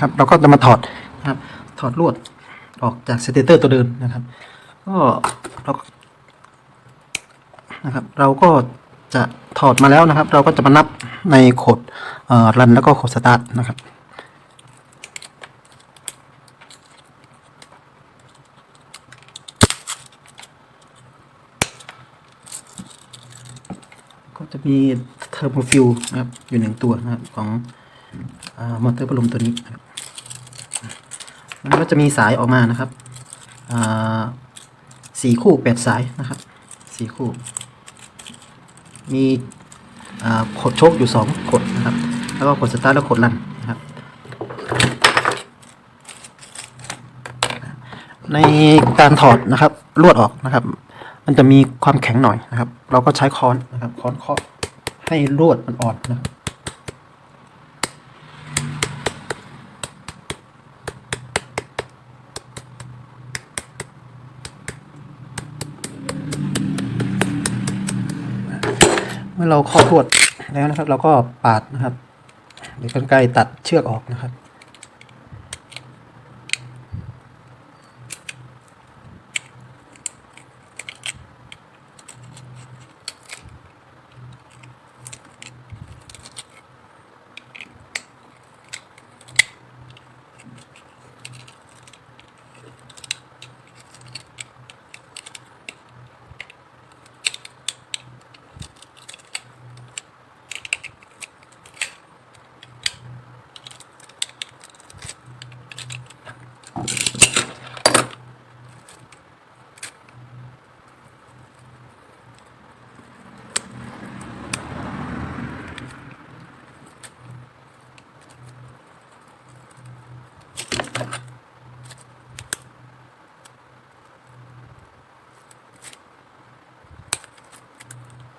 นะครับ เราก็จะมาถอดนะครับ ถอดลวดออกจากสเตเตอร์ตัวเดิมนะครับ ก็เราก็นะครับ เราก็จะถอดมาแล้วนะครับ เราก็จะมานับในโคดรันแล้วก็โคดสตาร์ทนะครับก็จะมีเทอร์โมฟิลนะครับอยู่หนึ่งตัวนะครับของอมอเตอร์พัดลมตัวนี้นะครับ มันก็จะมีสายออกมานะครับอ่าสี่คู่แปดสายนะครับสี่คู่ มีอ่าขดโชคอยู่สองขดนะครับ แล้วก็ขดสตาร์ทแล้วขดลันนะครับ ในการถอดนะครับลวดออกนะครับ มันจะมีความแข็งหน่อยนะครับ เราก็ใช้ค้อนนะครับค้อนเคาะให้ลวดมันอ่อนนะครับ เมื่อเราเคาะลวดแล้วนะครับ เราก็ปาดนะครับหรือกรรไกรตัดเชือกออกนะครับ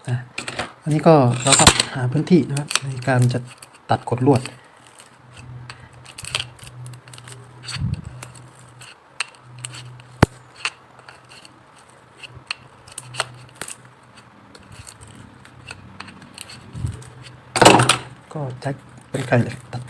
อะ อันนี้ก็เราก็หาพื้นที่นะครับในการจะตัดกดลวด ก็ใช้เป็นไกรเล็กตัด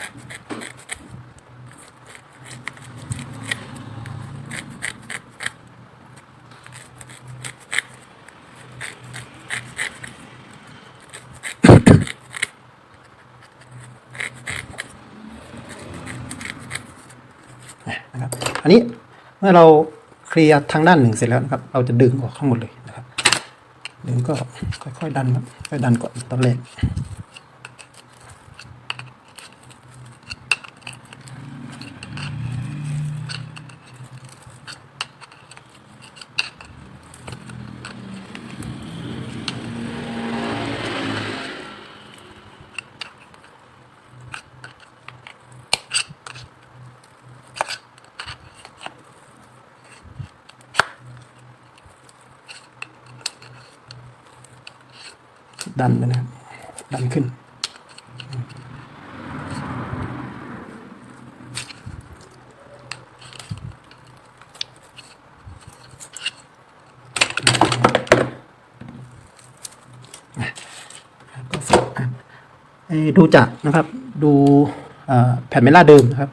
นะครับ อันนี้เมื่อเราเคลียร์ทางด้านหนึ่งเสร็จแล้วนะครับ เราจะดึงออกทั้งหมดเลยนะครับดึงก็ค่อยๆดันครับค่อยดันก่อนตอนแรก ดันนะครับดันขึ้น ก็เสร็ดูจากนะครับ ดูแผ่นเมล่าเดิมนะครับ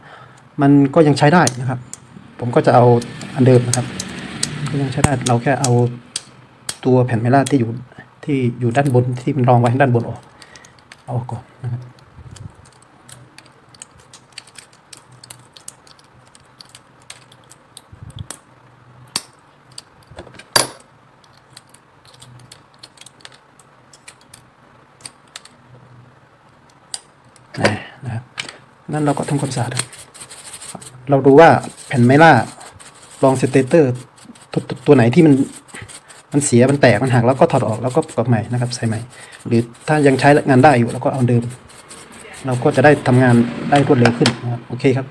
มันก็ยังใช้ได้นะครับ ผมก็จะเอาอันเดิมนะครับ ก็ยังใช้ได้ เราแค่เอาตัวแผ่นเมล่าที่อยู่ ที่อยู่ด้านบนที่มันรองไว้ด้านบนออกเอาออกก่อนนะครับนะครับนั่นเราก็ทำความสะอาดเราดูว่าแผ่นไม้ล่ารองสเตเตอร์ตัวไหนที่มัน มันเสียมันแตกมันหักแล้วก็ถอดออกแล้วก็ประกอบใหม่นะครับใส่ใหม่ หรือถ้ายังใช้งานได้อยู่เราก็เอาเดิม เราก็จะได้ทำงานได้รวดเร็วขึ้นนะครับโอเคครับ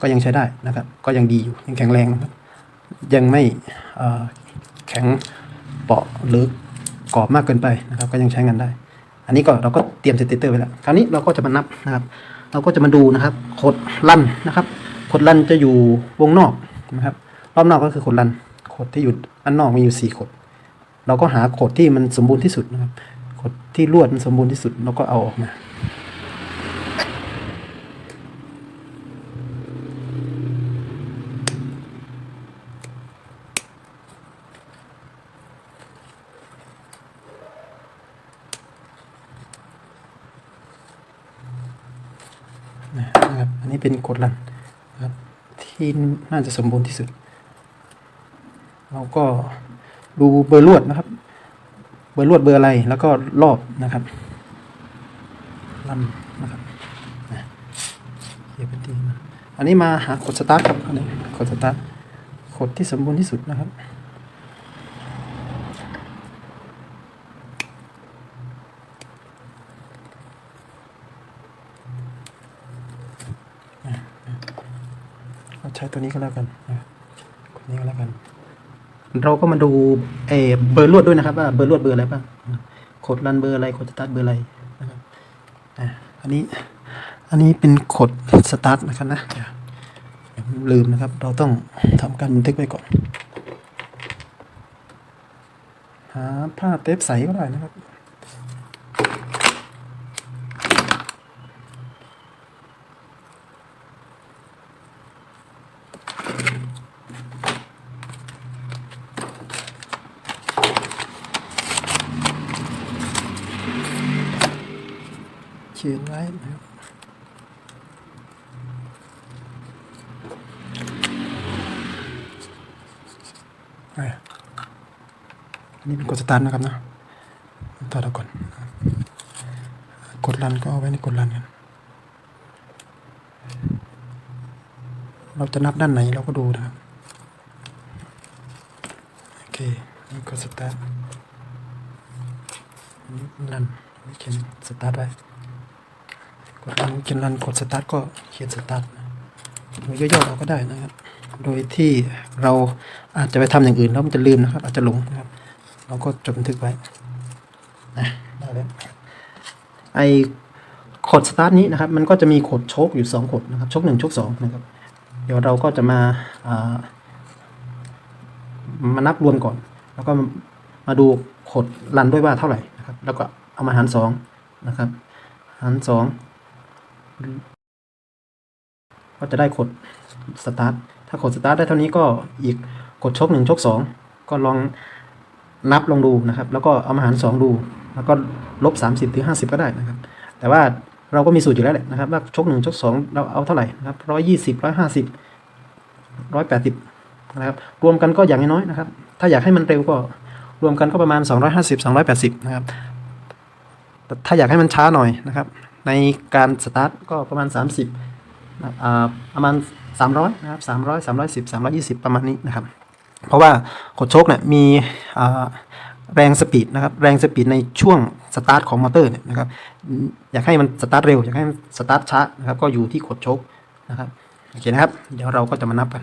ก็ยังใช้ได้นะครับ ก็ยังดีอยู่ยังแข็งแรงนะครับ ยังไม่แข็งเปราะหรือกรอบมากเกินไปนะครับ ก็ยังใช้งานได้ อันนี้ก็เราก็เตรียมสเตเตอร์ไว้แล้วคราวนี้เราก็จะมานับนะครับ เราก็จะมาดูนะครับขดลั่นนะครับขดลั่นจะอยู่วงนอกนะครับ รอบนอกก็คือขดลั่นขดที่อยู่อันนอกมีอยู่สี่ขด เราก็หาขดที่มันสมบูรณ์ที่สุดนะครับขดที่ลวดมันสมบูรณ์ที่สุดเราก็เอาออกมานะครับอันนี้เป็นกดลันครับที่น่าจะสมบูรณ์ที่สุด เราก็ ดูเบอร์ลวดนะครับ เบอร์ลวดเบอร์อะไรแล้วก็รอบนะครับลันนะครับเขียนเป็นทีนอันนี้มาหากดสตาร์ทครับอันนี้กดสตาร์ทกดที่สมบูรณ์ที่สุดนะครับเราใช้ตัวนี้ก็แล้วกันนะครับคนนี้ก็แล้วกัน เราก็มาดูเอเบอร์ลวดด้วยนะครับว่าเบอร์ลวดเบอร์อะไรบ้างโคดรันเบอร์อะไรโคดสตาร์ทเบอร์อะไรนะครับอันนี้อันนี้เป็นโคดสตาร์ทนะครับนะลืมนะครับ เราต้องทำการบันทึกไว้ก่อนหาผ้าเทปใสก็ได้นะครับ เขียนไว้นะครับอะอันนี้เป็นกดสตาร์ทนะครับนะต่อเราก่อน กดรันก็เอาไว้ในกดรันกัน เราจะนับด้านไหนเราก็ดูนะครับ โอเค นี่กดสตาร์ทนนี้รันนนี้เขียนสตาร์ทไว้ กดรันเขียนรันกดสตาร์ทก็เขียนสตาร์ทนะหรือย่อๆเราก็ได้นะครับ โดยที่เราอาจจะไปทำอย่างอื่นแล้วมันจะลืมนะครับ อาจจะหลงนะครับ เราก็จดบันทึกไว้นะได้แล้วไอขดสตาร์ทนี้นะครับ มันก็จะมีขดโชคอยู่สองขดนะครับโชคหนึ่งโชคสองนะครับ เดี๋ยวเราก็จะมาอ่ามานับรวมก่อน แล้วก็มาดูขดรันด้วยว่าเท่าไหร่นะครับ แล้วก็เอามาหารสองนะครับ หารสอง ก็จะได้กดสตาร์ทถ้ากดสตาร์ทได้เท่านี้ก็อีกกดชกหนึ่งชกสองก็ลองนับลองดูนะครับ แล้วก็เอามาหารสองดู แล้วก็ลบสามสิบถึงห้าสิบก็ได้นะครับ แต่ว่าเราก็มีสูตรอยู่แล้วแหละนะครับว่าชกหนึ่งชกสองเราเอาเท่าไหร่นะครับร้อยยี่สิบร้อยห้าสิบร้อยแปดสิบนะครับรวมกันก็อย่างน้อยๆนะครับ ถ้าอยากให้มันเร็วก็รวมกันก็ประมาณสองร้อยห้าสิบสองร้อยแปดสิบนะครับ ถ้าอยากให้มันช้าหน่อยนะครับ ในการสตาร์ทก็ประมาณ 30นะครับอ่าประมาณ 300นะครับ300 310 320 ประมาณนี้นะครับ เพราะว่าขดโชคเนี่ยมีแรงสปีดนะครับแรงสปีดในช่วงสตาร์ทของมอเตอร์เนี่ยนะครับอืมอยากให้มันสตาร์ทเร็วอยากให้มันสตาร์ทช้านะครับก็อยู่ที่ขดโชคนะครับโอเคนะครับ เดี๋ยวเราก็จะมานับกัน